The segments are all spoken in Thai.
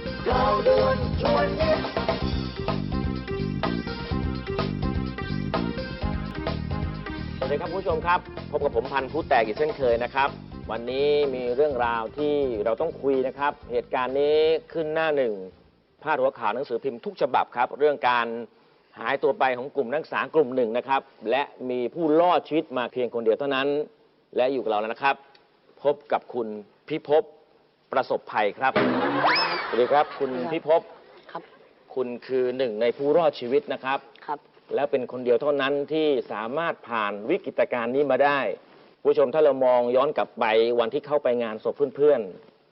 สวัสดีครับผู้ชมครับ พบกับผมพันธุ์ผู้แตกอีกเช่นเคยนะครับ วันนี้มีเรื่องราวที่เราต้องคุยนะครับ เหตุการณ์นี้ขึ้นหน้าหนึ่งพาดหัวข่าวหนังสือพิมพ์ทุกฉบับครับ เรื่องการหายตัวไปของกลุ่มนักศึกษากลุ่มหนึ่งนะครับ และมีผู้รอดชีวิตมาเพียงคนเดียวเท่านั้น และอยู่กับเราแล้วนะครับ พบกับคุณพิภพประสบภัยครับ สวัสดีครับ คุณพิภพครับ คุณคือหนึ่งในผู้รอดชีวิตนะครับ ครับ แล้วเป็นคนเดียวเท่านั้นที่สามารถผ่านวิกฤตการณ์นี้มาได้ ผู้ชมถ้าเรามองย้อนกลับไปวันที่เข้าไปงานศพเพื่อน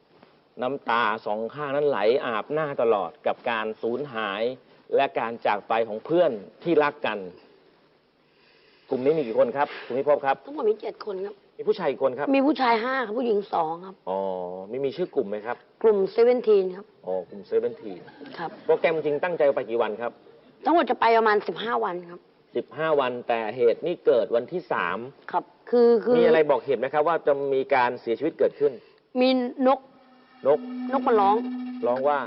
ๆ น้ำตาสองข้างนั้นไหลอาบหน้าตลอดกับการสูญหายและการจากไปของเพื่อนที่รักกัน กลุ่มนี้มีกี่คนครับ คุณพิภพครับ ทั้งหมดมีเจ็ดคนครับ มีผู้ชายกี่คนครับ มีผู้ชายห้าครับผู้หญิงสองครับ อ๋อมีมีชื่อกลุ่มไหมครับ กลุ่มเซเว่นทีนครับ อ๋อกลุ่มเซเว่นทีครับ โปรแกรมจริงตั้งใจไปกี่วันครับ ทั้งหมดจะไปประมาณสิบห้าวันครับสิบห้าวันแต่เหตุนี่เกิดวันที่สามครับ คือคือมีอะไรบอกเหตุไหมครับ ว่าจะมีการเสียชีวิตเกิดขึ้น มีนกนกนกมันร้อง ร้องว่า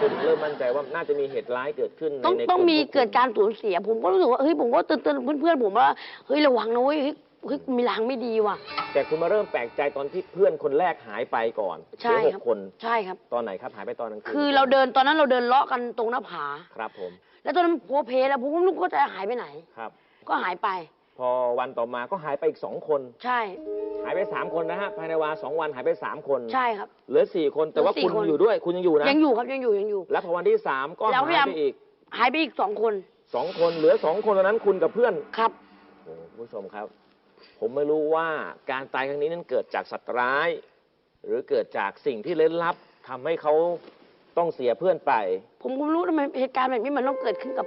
ทำให้คุณเริ่มมั่นใจว่าน่าจะมีเหตุร้ายเกิดขึ้นในต้องในต้องลุ่มีพวเกิดการสูญเสีย ผมก็รู้สึกว่าเฮ้ยผมก็เตือนเตือนเพื่อนๆผมว่าเฮ้ยระวังนะเว้ยเฮ้ยเฮ้ยมีลางไม่ดีว่ะ แต่คุณมาเริ่มแปลกใจตอนที่เพื่อนคนแรกหายไปก่อนใช่เหลือหครับ กคนใช่ครับ ตอนไหนครับหายไปตอนกลางคืนคือเราเดินตอนนั้นเราเดินเลาะกันตรงหน้าผา ครับผมแล้วตอนนั้นโพเพแล้วผมก็ไม่รู้ก็จะหายไปไหน ครับ ก็หายไปพ อวันต่อมาก็หายไปอีกสองคน ใช่ หายไปสามคนนะฮะภายในเวลาสองวันหายไปสามคนใช่ครับ เหลือสี่คนแต่ว่าเหลือสี่คุณคน อยู่ด้วยคุณยังอยู่นะยังอยู่ครับยังอยู่ยังอยู่ แล้วพอวันที่สามก็แล้วพหายยายามไปอีกหายไปอีกสองคนสองคนเหลือสองคนตอนนั้นคุณกับเพื่อน ครับ โอ้คุณผู้ชมครับ ผมไม่รู้ว่าการตายครั้งนี้นั้นเกิดจากสัตว์ร้าย หรือเกิดจากสิ่งที่เล่นลับทำให้เขาต้องเสียเพื่อนไป ผมก็ไม่รู้ทำไมเหตุการณ์แบบนี้มันต้องเกิดขึ้นกับ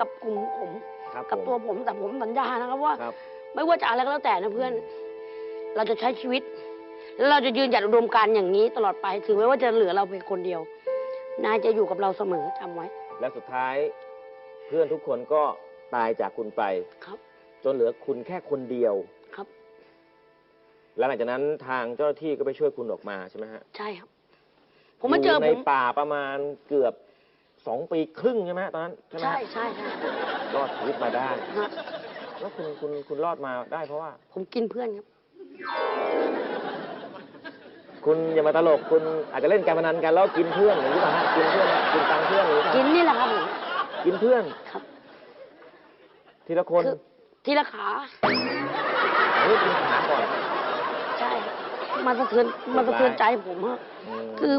กับกลุ่มผมครับ กับผมตัวผมแต่ผมสัญญานะครับว่าครับไม่ว่าจะอะไรก็แล้วแต่นะเพื่อนเราจะใช้ชีวิตแล้วเราจะยืนหยัดอุดมการณ์อย่างนี้ตลอดไปถึงแม้ว่าจะเหลือเราเพียงคนเดียวนายจะอยู่กับเราเสมอจำไว้ และสุดท้ายเพื่อนทุกคนก็ตายจากคุณไปครับ จนเหลือคุณแค่คนเดียวครับ แล้วหลังจากนั้นทางเจ้าหน้าที่ก็ไปช่วยคุณออกมาใช่ไหมฮะใช่ครับ ผมมาเจออยู่ผในมป่าประมาณเกือบ สองปีครึ่งใช่ไหมฮะตอนนั้นใช่ไหมใช่ฮะใช่ใช่รอดชีวิตมาได้ ฮะแล้วคุณคุณคุณรอดมาได้เพราะว่า ผมกินเพื่อนครับ คุณอย่ามาตลกคุณอาจจะเล่นการพนันกันแล้วกินเพื่อนอย่างนี้ป่ะฮะกินเพื่อนกินตังค์เพื่อนหรือเปล่ากินนี่แหละครับผมกินเพื่อนครับทีละคนคือทีละขา เฮ้ยกินขาก่อนใช่ครับมันสะเทือนมันสะเทือนใจผมฮะ มคือ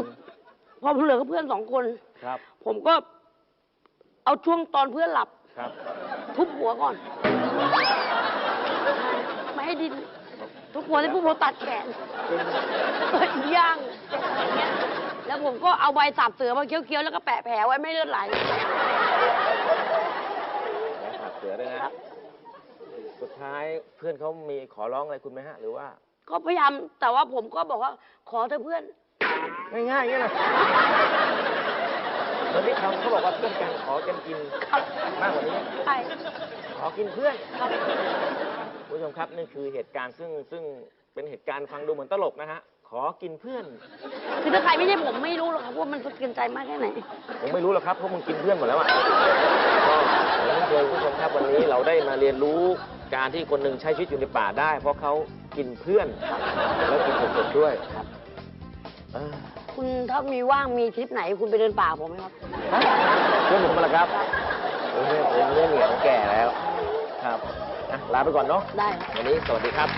พอผมเหลือกับเพื่อนสองคน ครับ ผมก็เอาช่วงตอนเพื่อนหลับ ครับ ทุบหัวก่อน ไม่ให้ดิน ทุบหัวที่ผู้ผมตัดแขนเปิดย่างอย่างเงี้ยแล้วผมก็เอาใบสาบเสือมาเคี้ยวๆ แล้วก็แปะแผลไว้ไม่ให้เลือดไหลแล้วขาดเสือด้วยนะครับสุดท้ายเพื่อนเขามีขอร้องอะไรคุณไหมฮะ หรือว่า ก็พยายามแต่ว่าผมก็บอกว่าขอเธอะเพื่อน ง่ายๆอย่างนี้นะวันนี้เขาเขาบอกว่าเพื่อนกันขอกันกินครับมากกว่านี้ ใช่ขอกินเพื่อนครับคุณผู้ชมครับนี่คือเหตุการณ์ซึ่งซึ่งเป็นเหตุการณ์ฟังดูเหมือนตลกนะฮะ ขอกินเพื่อน คือถ้าใครไม่ใช่ผมไม่รู้หรอกครับว่ามันสะเทือนใจมากแค่ไหน ผมไม่รู้หรอกครับเพราะมึงกินเพื่อนหมดแล้วอะก็อย่างที่เคยคุณผู้ชมครับวันนี้เราได้มาเรียนรู้การที่คนหนึ่งใช้ชีวิตอยู่ในป่าได้ เพราะเขากินเพื่อน แล้วกินสดๆด้วยครับ เอ้อคุณถ้ามีว่างมีทริปไหนคุณไปเดินป่าผมไหมครับ เพื่อนผมมาแล้วครับผมเนี่ยผมเนี่ยเหนียวแก่แล้ว ครับอะลาไปก่อนเนาะได้ครับ วันนี้สวัสดีครับ